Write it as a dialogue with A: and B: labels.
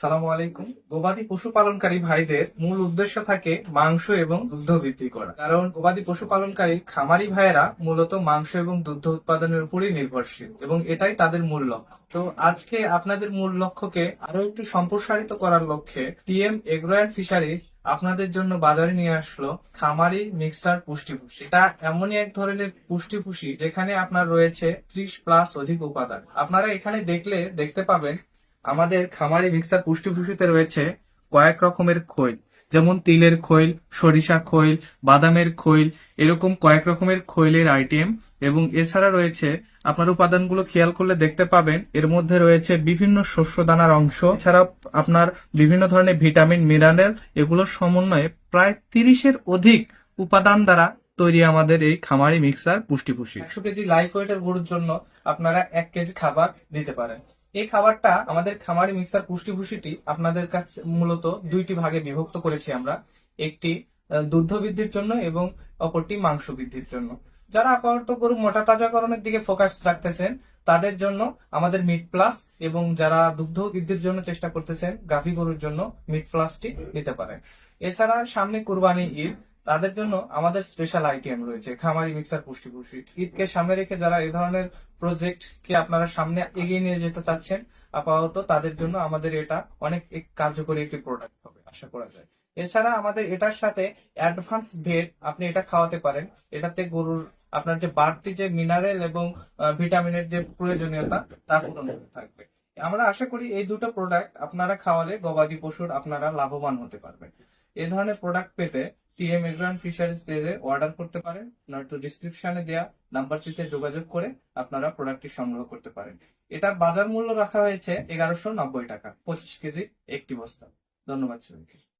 A: সালামু আলাইকুম। গবাদি পশুপালনকারী ভাইদের মূল উদ্দেশ্য থাকে মাংস এবং দুগ্ধ বৃদ্ধি করা। কারণ গবাদি পশুপালনকারী খামারি ভাইয়েরা মূলত মাংস এবং দুগ্ধ উৎপাদনের উপরই নির্ভরশীল এবং এটাই তাদের মূল লক্ষ্য। তো আজকে আপনাদের মূল লক্ষ্যকে আরও একটু সম্প্রসারিত করার লক্ষ্যে টিএম এগ্রো অ্যান্ড ফিশারিজ আপনাদের জন্য বাজারে নিয়ে আসলো খামারি মিক্সার পুষ্টিভূষি। এটা এমনই এক ধরনের পুষ্টিভূষি যেখানে আপনার রয়েছে ত্রিশ প্লাস অধিক উপাদান। আপনারা এখানে দেখলে, দেখতে পাবেন আমাদের খামারি মিক্সার পুষ্টিভূষিতে রয়েছে কয়েক রকমের খৈল, যেমন তিলের খৈল, সরিষা খৈল, বাদামের খৈল, এরকম কয়েক রকমের খৈলের আইটেম এবং এছাড়া রয়েছে, আপনার উপাদানগুলো খেয়াল করলে দেখতে পাবেন, এর মধ্যে রয়েছে বিভিন্ন শস্য দানার অংশ এছাড়া আপনার বিভিন্ন ধরনের ভিটামিন, মিনারেল এগুলোর সমন্বয়ে প্রায় তিরিশের অধিক উপাদান দ্বারা তৈরি আমাদের এই খামারি মিক্সার পুষ্টিপুষি একশো কেজি লাইফ ওয়েটের গরুর জন্য আপনারা এক কেজি খাবার দিতে পারেন। এই খাবারটা আমাদের খামারি মিক্সার পুষ্টিভূষিটি আপনাদের কাছে মূলত দুইটি ভাগে বিভক্ত করেছি আমরা। একটি দুগ্ধ বৃদ্ধির জন্য এবং অপরটি মাংস বৃদ্ধির জন্য। যারা আপাতত গরু মোটা তাজাকরণের দিকে ফোকাস রাখতেছেন, তাদের জন্য আমাদের মিট প্লাস এবং যারা দুগ্ধ বৃদ্ধির জন্য চেষ্টা করতেছেন, গাভী গরুর জন্য মিট প্লাসটি নিতে পারেন। এছাড়া সামনে কুরবানি ঈদ তাদের জন্য আমাদের স্পেশাল আইটেম রয়েছে, খামারি মিক্সার পুষ্টি পুষ্টি ঈদকে সামনে রেখে যারা এই ধরনের প্রজেক্ট কে আপনারা সামনে এগিয়ে নিয়ে যেতে চাচ্ছেন, আপাতত তাদের জন্য আমাদের এটা অনেক কার্যকরী একটি প্রোডাক্ট হবে, আশা করা যায়। এছাড়া আমাদের এটার সাথে অ্যাডভান্স ভেট আপনি এটা খাওয়াতে পারেন। এটাতে গরুর আপনার যে বাড়তি যে মিনারেল এবং ভিটামিনের যে প্রয়োজনীয়তা তা পূরণ থাকবে। আমরা আশা করি এই দুটো প্রোডাক্ট আপনারা খাওয়ালে গবাদি পশুর আপনারা লাভবান হতে পারবেন। এই ধরনের প্রোডাক্ট পেতে টিএম এগ্রান ফিশারিজ পেজে অর্ডার করতে পারেন, নয়তো ডিসক্রিপশনে দেওয়া নাম্বারটিতে যোগাযোগ করে আপনারা প্রোডাক্টটি সংগ্রহ করতে পারেন। এটার বাজার মূল্য রাখা হয়েছে এগারোশো নব্বই টাকা, পঁচিশ কেজির একটি বস্তা। ধন্যবাদ সবাইকে।